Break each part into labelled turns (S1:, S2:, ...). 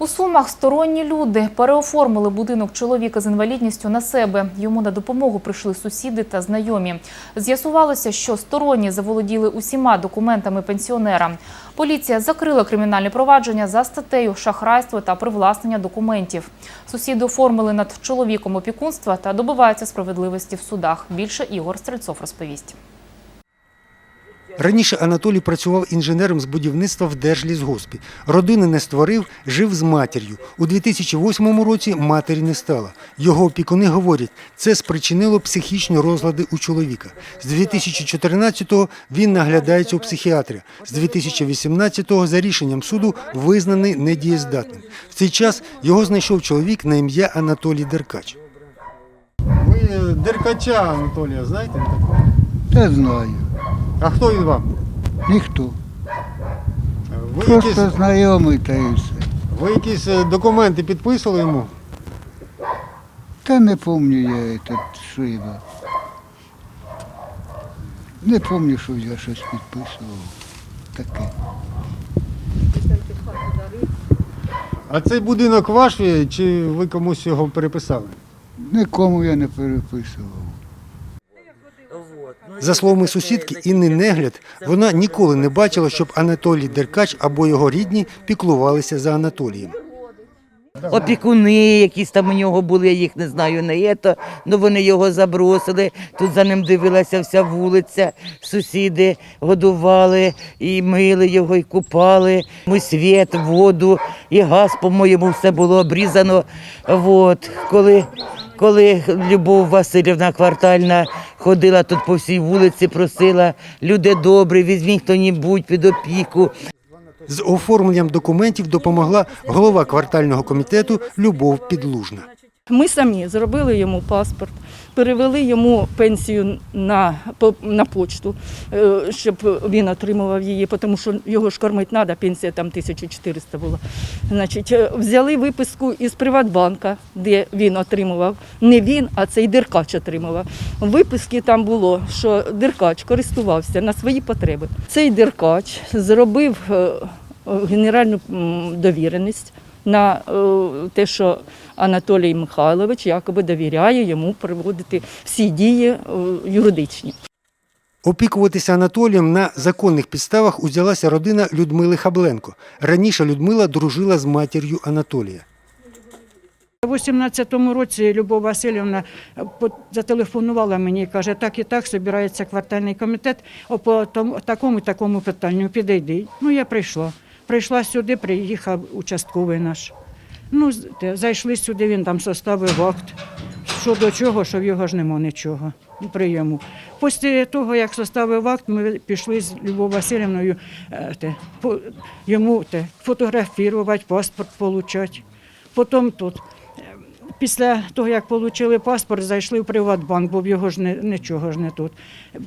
S1: У Сумах сторонні люди переоформили будинок чоловіка з інвалідністю на себе. Йому на допомогу прийшли сусіди та знайомі. З'ясувалося, що сторонні заволоділи усіма документами пенсіонера. Поліція закрила кримінальне провадження за статтею шахрайство та привласнення документів. Сусіди оформили над чоловіком опікунства та добиваються справедливості в судах. Більше Ігор Стрельцов розповість.
S2: Раніше Анатолій працював інженером з будівництва в Держлісгоспі. Родини не створив, жив з матір'ю. У 2008 році матері не стало. Його опікуни говорять, це спричинило психічні розлади у чоловіка. З 2014-го він наглядається у психіатрі. З 2018-го за рішенням суду визнаний недієздатним. В цей час його знайшов чоловік на ім'я Анатолій Деркач.
S3: Ви Деркача Анатолія знаєте такого?
S4: Та знаю.
S3: А хто він вам?
S4: Ніхто.
S3: Ви
S4: Просто
S3: якісь,
S4: знайомий та і все.
S3: ви якісь е, документи підписували йому?
S4: Та не пам'ятаю я этот, що я. Не пам'ятаю, що я щось підписував. Таке.
S3: А цей будинок ваш чи ви комусь його переписали?
S4: Нікому я не переписував.
S2: За словами сусідки Інни Негляд, вона ніколи не бачила, щоб Анатолій Деркач або його рідні піклувалися за Анатолієм.
S5: Опікуни, якісь там у нього були, я їх не знаю, не є, ну вони його забросили. Тут за ним дивилася вся вулиця, сусіди годували, і мили його, і купали. Ми світ, воду, і газ, по-моєму, все було обрізано. От. Коли, коли Любов Васильівна квартальна ходила тут по всій вулиці, просила, люди добрі, візьміть хто-нібудь під опіку.
S2: З оформленням документів допомогла голова квартального комітету Любов Підлужна.
S6: Ми самі зробили йому паспорт, перевели йому пенсію на, по- на почту, е, щоб він отримував її, тому що його ж кормити треба, пенсія там 1400 була. Значить, е, взяли виписку із Приватбанка, де він отримував. Не він, а цей Деркач отримував. В виписці там було, що Деркач користувався на свої потреби. Цей Деркач зробив е, генеральну довіреність на е, те, що Анатолій Михайлович якоби довіряє йому проводити всі дії е, юридичні.
S2: Опікуватися Анатолієм на законних підставах узялася родина Людмили Хабленко. Раніше Людмила дружила з матір'ю Анатолія.
S7: У 18-му році Любов Васильівна е, зателефонувала мені і каже, так і так збирається квартальний комітет о, по такому і такому питанню, підійди. Ну, я прийшла. Прийшла сюди, приїхав участковий наш. Ну, зайшли сюди, він там составив акт. Що до чого, що в його ж нема нічого прийому. Після того, як составив акт, ми пішли з Любов'ю Васильівною е, те, по, йому те, фотографувати, паспорт отримати. Потім тут. е, Після того, як отримали паспорт, зайшли в Приватбанк, бо в його ж не, нічого ж не тут.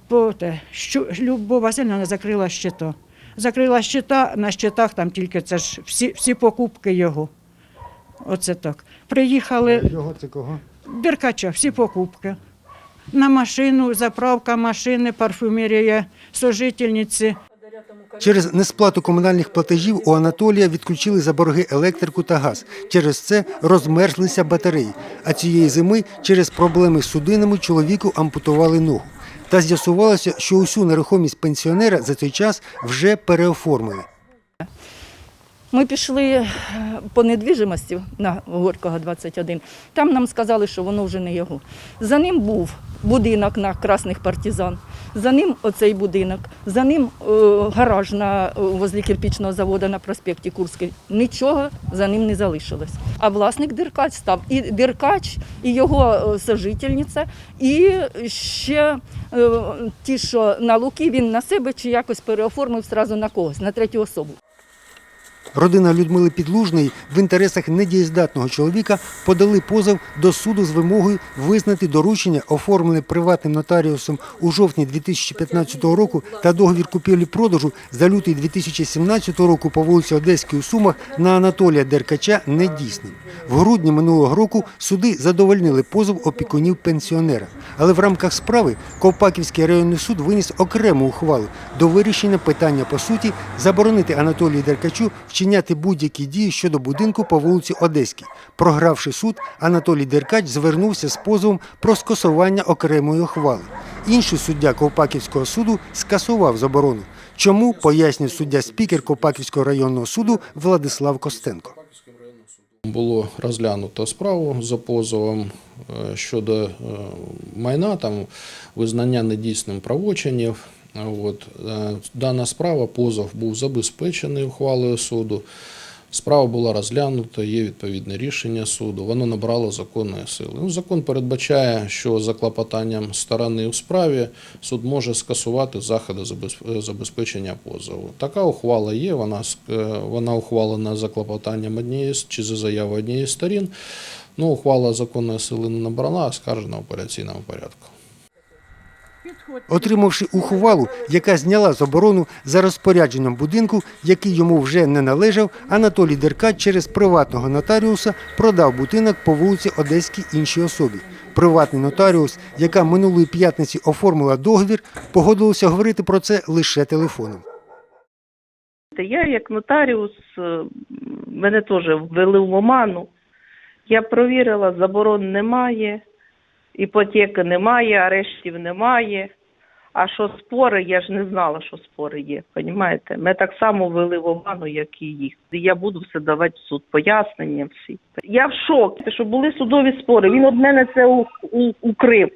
S7: По, те, що, Любов Васильівна закрила щита. Закрила щита, на щитах там тільки це ж всі, всі покупки його. Оце так. Приїхали
S3: Його це кого?
S7: Деркача, всі покупки. На машину, заправка машини, парфюмерія, сожительниці.
S2: Через несплату комунальних платежів у Анатолія відключили за борги електрику та газ. Через це розмерзлися батареї. А цієї зими через проблеми з судинами чоловіку ампутували ногу. Та з'ясувалося, що усю нерухомість пенсіонера за цей час вже переоформили.
S6: Ми пішли е, по недвіжимості на Горького 21. Там нам сказали, що воно вже не його. За ним був будинок на Красних партизан. За ним оцей будинок, за ним е, гараж на е, возле кирпічного заводу на проспекті Курський. Нічого за ним не залишилось. А власник Деркач став і Деркач, і його сожительниця, і ще ті, що на Луки він на себе чи якось переоформив зразу на когось, на третю особу.
S2: Родина Людмили Підлужної в інтересах недієздатного чоловіка подали позов до суду з вимогою визнати доручення, оформлене приватним нотаріусом у жовтні 2015 року та договір купівлі-продажу за лютий 2017 року по вулиці Одеській у Сумах на Анатолія Деркача недійсним. В грудні минулого року суди задовольнили позов опікунів пенсіонера. Але в рамках справи Ковпаківський районний суд виніс окрему ухвалу до вирішення питання по суті заборонити Анатолію Деркачу вчиняти вчиняти будь-які дії щодо будинку по вулиці Одеській. Програвши суд, Анатолій Деркач звернувся з позовом про скасування окремої ухвали. Інший суддя Ковпаківського суду скасував заборону. Чому пояснює суддя спікер Ковпаківського районного суду Владислав Костенко.
S8: Було розглянуто справу за позовом е, щодо е, майна, там визнання недійсним правочинів. От. е, Дана справа, позов був забезпечений ухвалою суду. Справа була розглянута, є відповідне рішення суду, воно набрало законної сили. Ну, закон передбачає, що за клопотанням сторони у справі суд може скасувати заходи забезпечення позову. Така ухвала є, вона, е, вона ухвалена за клопотанням однієї чи за заявою однієї сторін. Ну, ухвала законної сили не набрала, а скаржена в апеляційному порядку.
S2: Отримавши ухвалу, яка зняла заборону за розпорядженням будинку, який йому вже не належав, Анатолій Деркач через приватного нотаріуса продав будинок по вулиці Одеській іншій особі. Приватний нотаріус, яка минулої п'ятниці оформила договір, погодилася говорити про це лише телефоном.
S9: Я як нотаріус, е, мене теж ввели в оману. Я провірила, заборон немає, іпотеки немає, арештів немає. А що спори, я ж не знала, що спори є. Понімаєте? Мене так само ввели в оману, як і їх. Я буду все давати в суд, пояснення всі. Я в шокі, що були судові спори. Він од мене це укрив.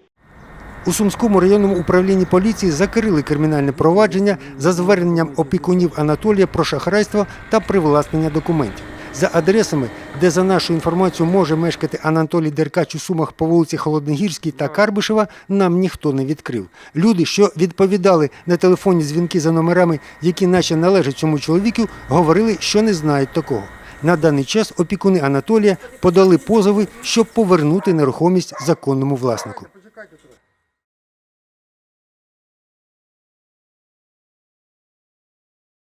S2: У Сумському районному управлінні поліції закрили кримінальне провадження за зверненням опікунів Анатолія про шахрайство та привласнення документів. За адресами, де за нашу інформацію може мешкати Анатолій Деркач у Сумах по вулиці Холодногірській та Карбишева, нам ніхто не відкрив. Люди, що відповідали на телефонні дзвінки за номерами, які наче належать цьому чоловіку, говорили, що не знають такого. На даний час опікуни Анатолія подали позови, щоб повернути нерухомість законному власнику.